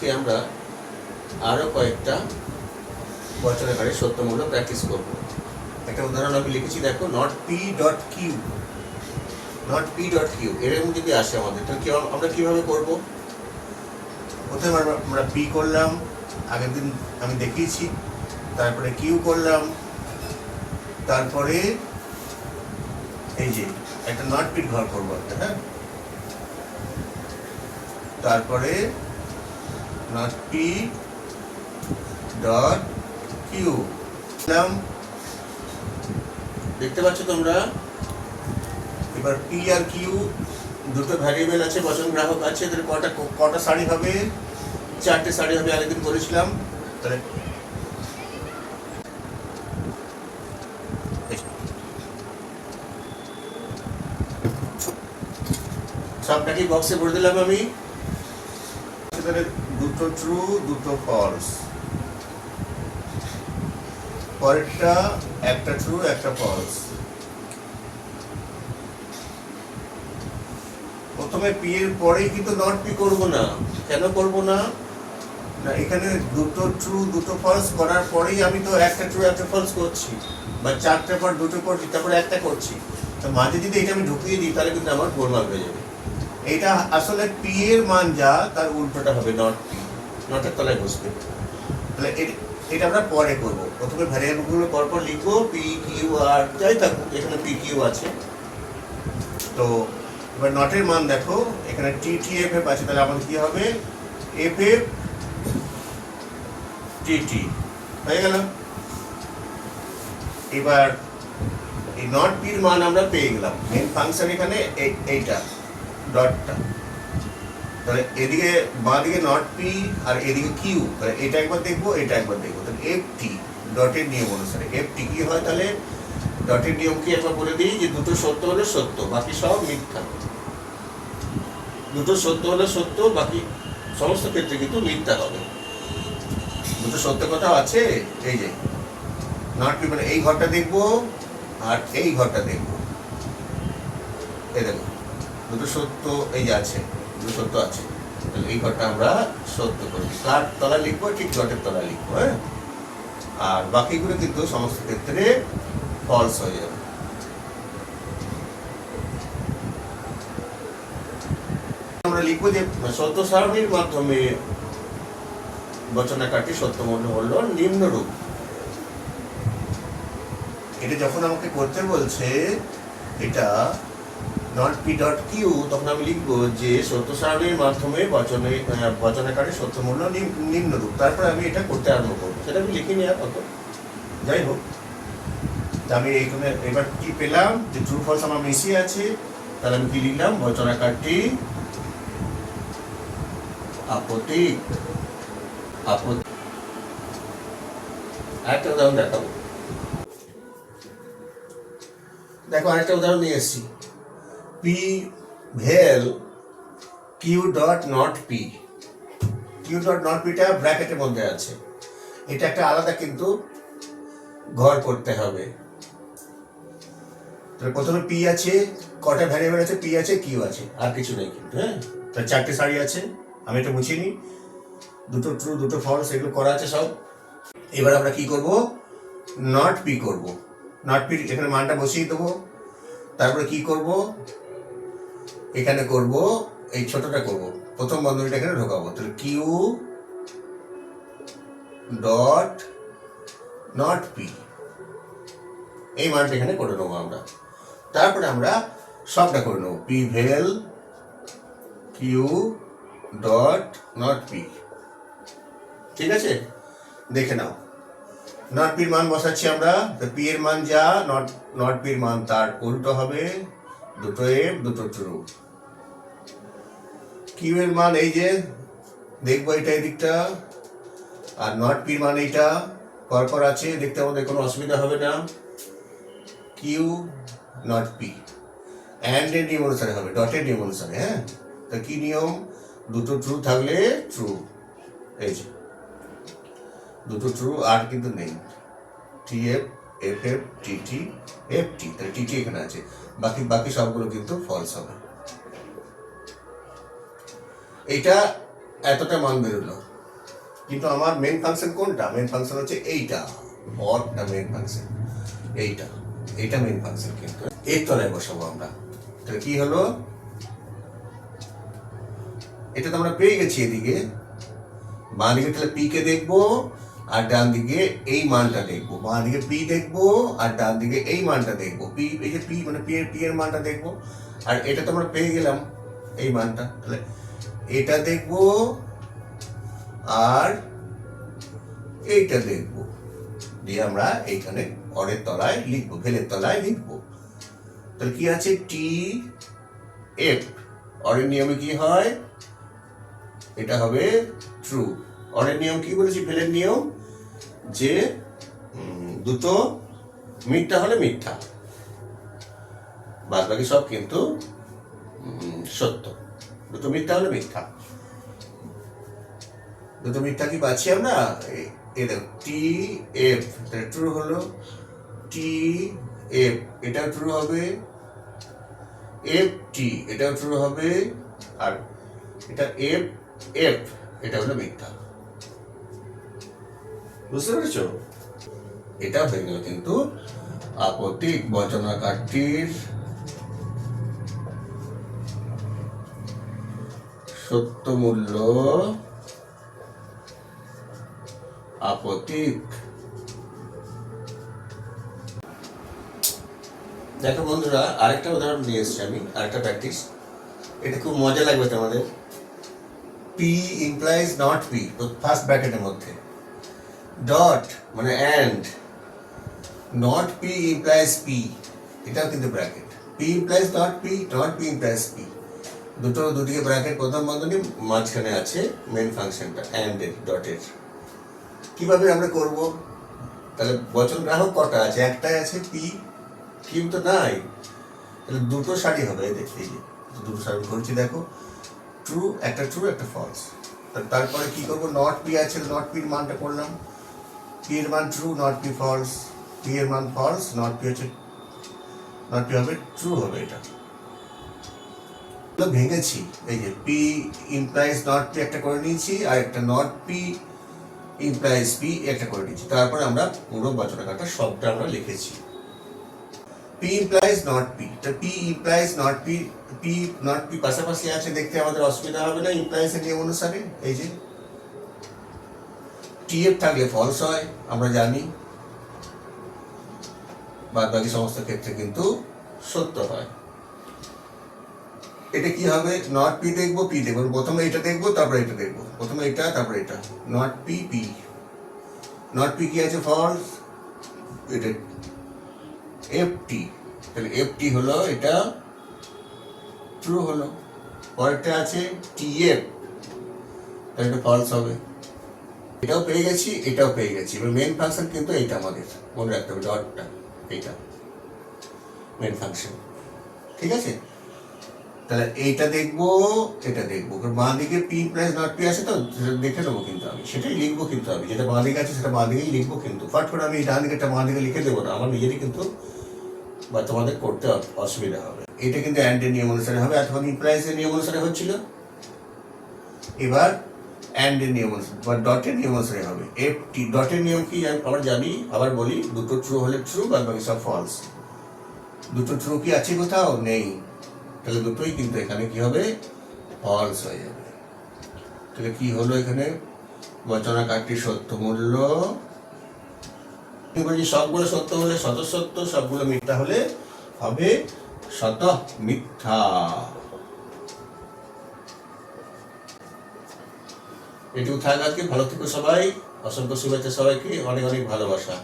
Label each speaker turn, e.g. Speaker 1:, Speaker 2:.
Speaker 1: আজকে আমরা আরও কয়েকটা বচনাকারের সত্যমূল্য প্র্যাকটিস করব। একটা উদাহরণ আমি লিখেছি, দেখো not P dot Q not P dot Q এরকম যদি আসে আমাদের, তাহলে কি আমরা কীভাবে করব? প্রথমে আমরা পি করলাম, আগের দিন আমি দেখিয়েছি, তারপরে কিউ করলাম, তারপরে এই যে, একটা নট পিট ঘর করব একটা হ্যাঁ? তারপরে নট পি ডট কিউ দেখতে পাচ্ছ তোমরা? এবার পি আর কিউ দুটো ভ্যারিয়েবল আছে, বচন গ্রাহক আছে, তাহলে কটা কটা শাড়ি হবে? চারটে শাড়ি হবে আরেকদিন করেছিলাম তাহলে সবটাকে বক্সে ভরে দিলাম আমি। তাহলে দুটো ট্রু দুটো ফলস পরেরটা একটা ট্রু একটা ফলস প্রথমে পি এর পরেই কিন্তু নট পি করব না। কেন করব না? না, এখানে দুটো ট্রু দুটো ফলস করার পরেই আমি তো একটা ট্রু একটা ফলস করছি। বা চারটে পর দুটো করছি, তারপরে একটা করছি। তো মাঝে যদি এটা আমি ঢুকিয়ে দিই, তাহলে কিন্তু আমার গোলমাল হয়ে যাবে। এটা আসলে পি এর মান যা, তার উল্টোটা হবে নট পি নটের তলায় বসবে। তাহলে এটা আমরা পরে করব। প্রথমে ভ্যারিয়েবলগুলো পরপর লিখব পি কিউ আর যাই থাকুক, এখানে পি কিউ আছে। তো এবার নটের মান দেখো, এখানে টি টি এফ এফ আছে, তাহলে আমাদের কি হবে? এফ এফ টি টি হয়ে গেল। এবার এই নট পির মান আমরা পেয়ে গেলাম। মেন ফাংশন এখানে এই- এইটা ডটটা তাহলে এদিকে বাঁ দিকে নট পি আর এদিকে কিউ তাহলে এটা একবার দেখব, এটা একবার দেখব। তাহলে এফ টি ডটের নিয়ম অনুসারে। এফ টি কি হয় তাহলে? ডটের নিয়ম কি একবার বলে দিই? যে দুটো সত্য হলে সত্য, বাকি সব মিথ্যা। দুটো সত্য হলে সত্য, বাকি সমস্ত ক্ষেত্রে কিন্তু মিথ্যা হবে। দুটো সত্য কথা আছে, এই যে। নট পি মানে এই ঘরটা দেখব আর এই ঘরটা দেখব। এই দেখো, দুটো সত্য এই যে আছে। সত্য আছে। তাহলে এই ঘরটা আমরা সত্য করি। কার তলা লিখব, ঠিক ডটের তলা লিখব হ্যাঁ? আর বাকিগুলো কিন্তু সমস্ত ক্ষেত্রে ফলস হয়ে যাবে। আমরা যে সত্য সারণীর মাধ্যমে বচনাকারটি সত্য মনে হলো নিম্নরূপ। এটা যখন আমাকে করতে বলছে, এটা নট পি ডট কিউ তখন আমি লিখব যে সত্য সারণীর মাধ্যমে বচনে আহ, বচনাকারে সত্য মূল্য নিম- নিম্নরূপ। তারপরে আমি এটা করতে আরম্ভ করব। সেটা আমি লিখিনি আর কত? যাই হোক আমি এইখানে এবার কি পেলাম? যে ট্রু ফলস আমার মিশিয়ে আছে তাহলে আমি কি লিখলাম? বচনাকারটি আপত্তিক আপত্তি। আরেকটা উদাহরণ দেখাবো। দেখো আরেকটা উদাহরণ নিয়ে এসেছি। P well Q dot not P Q dot not পিটা ব্র্যাকেটের মধ্যে আছে। এটা একটা আলাদা কিন্তু ঘর করতে হবে। তাহলে প্রথমে পি আছে, কটা ভ্যারিয়েবল আছে? পি আছে কিউ আছে, আর কিছু নেই কিন্তু হ্যাঁ? তাহলে চারটে শাড়ি আছে, আমি এটা মুছিয়ে নিই। দুটো ট্রু দুটো ফলস এগুলো করা আছে সব। এবার আমরা কি করব? নট পি করব। নট পি এখানে মানটা বসিয়ে দেবো। তারপরে কি করব? এখানে করব, এই ছোটটা করব। প্রথম বন্ধনীটা এখানে ঢোকাবো। তাহলে কিউ ডট নট পি এই মানটা এখানে করে নেব আমরা। তারপরে আমরা সবটা করে নেব। P vel Q dot not P ঠিক আছে? দেখে নাও। নট পির মান বসাচ্ছি আমরা। পি এর মান যা নট নট পির মান তার উল্টো হবে। দুটো এফ দুটো ট্রু কিউ এর মান এই যে দেখব এটা এই দিকটা আর নট পির মান এইটা পরপর আছে, দেখতে আমাদের কোনো অসুবিধা হবে না। কিউ নট পি অ্যান্ড এর নিয়ম অনুসারে হবে ডটের নিয়ম অনুসারে হ্যাঁ? তো কি নিয়ম? দুটো ট্রু থাকলে ট্রু এই যে। দুটো ট্রু আর কিন্তু নেই। T F F F T T F T তাহলে টি টি এখানে আছে। বাকি বাকি সবগুলো কিন্তু ফলস হবে। এইটা এতটা মান বেরোলো। কিন্তু আমার মেন ফাংশন কোনটা? মেন ফাংশন হচ্ছে এইটা। অরটা মেন ফাংশন এইটা। এইটা মেন ফাংশন কিন্তু। এর তলায় বসাবো আমরা। তাহলে কি হলো? এটা তো আমরা পেয়ে গেছি এদিকে। বাঁ দিকে তাহলে পি কে দেখব? আর ডান দিকে এই মানটা দেখব। বাঁ দিকে পি দেখব, আর ডান দিকে এই মানটা দেখব। পি, এই যে পি মানে পি এর পি এর মানটা দেখব। আর এটা তো আমরা পেয়ে গেলাম এই মানটা, তাহলে এটা দেখব আর এইটা দেখব। দিয়ে আমরা এইখানে অরের তলায় লিখব, ভেলের তলায় লিখব। তাহলে কি আছে? টি এফ অরের নিয়মে কি হয়? এটা হবে ট্রু অরের নিয়ম কি বলেছি? ভেলের নিয়ম? যে দুটো মিথ্যা হলে মিথ্যা। বাদ বাকি সব কিন্তু সত্য। দুটো মিথ্যা হলে মিথ্যা। দুটো মিথ্যা কি পাচ্ছি আমরা? দেখো, টি এফ ট্রু হলো, টি এফ এটা ট্রু হবে, এফ টি, এটাও ট্রু হবে, আর এটা এফ এফ, এটা হলো মিথ্যা। বুঝতে পেরেছ? এটা হয়ে গেল কিন্তু আপত্তিক বচনাকারটির সত্য মূল্য আপত্তিক দেখো বন্ধুরা, আরেকটা উদাহরণ নিয়ে এসেছি আমি, আরেকটা প্র্যাকটিস এটা খুব মজা লাগবে তোমাদের। P implies not P first ব্র্যাকেটের মধ্যে। ডট মানে and not P implies P এটাও কিন্তু bracket P implies not P not P implies P দুটো দুদিকে ব্র্যাকেট প্রথম বন্ধনী, মাঝখানে আছে মেন ফাংশনটা অ্যান্ড এর ডটের কীভাবে আমরা করব? তাহলে বচন গ্রাহক কটা আছে? একটাই আছে পি কিউ তো নাই। তাহলে দুটো শাড়ি হবে, এই দেখি এই যে দুটো শাড়ি করছি, দেখো। ট্রু একটা ট্রু একটা ফলস তারপরে কি করব? নট পি আছে নট পির মানটা করলাম। পি এর মান true not P false P এর মান ফলস নট পি হচ্ছে নট পি হবে ট্রু হবে এটা ভেঙেছি। এই যে পি ইমপ্লাইজ নট পি একটা করে নিয়েছি, আর একটা নট পি ইমপ্লাইজ পি একটা করে নিয়েছি। তারপরে আমরা পুরো বচনাকারটা সবটা আমরা লিখেছি। পি ইমপ্লাইজ নট পি তো P implies not P P not P পাশাপাশি আছে দেখতে আমাদের অসুবিধা হবে না ইমপ্লাইজ নিয়ম অনুসারে। এই যে টিএফ থাকলে ফলস হয়, আমরা জানি। বাদ বাকি সমস্ত ক্ষেত্রে কিন্তু সত্য হয়। এটা কি হবে? নট পি দেখব পি দেখব। প্রথমে এটা দেখব, তারপরে এটা দেখব। প্রথমে এটা, তারপরে এটা। Not P P not P কি আছে? ফলস এটা এফ টি তাহলে এফ টি হলো এটা ট্রু হলো। পরেরটা আছে টি এফ তাহলে এটা ফলস হবে। এটাও পেয়ে গেছি, এটাও পেয়ে গেছি। এবার মেন ফাংশন কিন্তু এইটা আমাদের। মনে রাখতে হবে ডটটা এইটা। মেন ফাংশন ঠিক আছে? তাহলে এইটা দেখব, এটা দেখব। বাঁ দিকে পি প্লাস নট পি আছে তো, সেটা দেখে নেব কিন্তু আমি। সেটাই লিখব কিন্তু আমি। যেটা বাঁ দিকে আছে, সেটা বাঁ দিকেই লিখব কিন্তু। ফাট করে আমি ডান দিকেটা বাঁ দিকে লিখে দেবো না। আমার নিজেরই কিন্তু বা তোমাদের করতে অসুবিধা হবে। এটা কিন্তু অ্যান্ডের নিয়ম অনুসারে হবে এতক্ষণ ইমপ্লাইজের নিয়ম অনুসারে হচ্ছিল। এবার নিয়ম অনুসারে বা ডটের অনুসারে হবে। এফ টি ডটের নিয়ম কি আমি আবার জানি, আবার বলি, দুটো ট্রু হলে ট্রু বাদ বাকি সব ফলস দুটো ট্রু কি আছে কোথাও? নেই। তাহলে দুটোই কিন্তু এখানে কি হবে? ফলস হয়ে যাবে। তাহলে কি হলো এখানে? বচনাকারটি সত্য মূল্য। বলছি সবগুলো সত্য হলে শত সত্য সবগুলো মিথ্যা হলে হবে শত মিথ্যা এটুকু থাক আজকে ভালো থেকো সবাই অসংখ্য শুভেচ্ছা সবাইকে অনেক অনেক ভালোবাসা।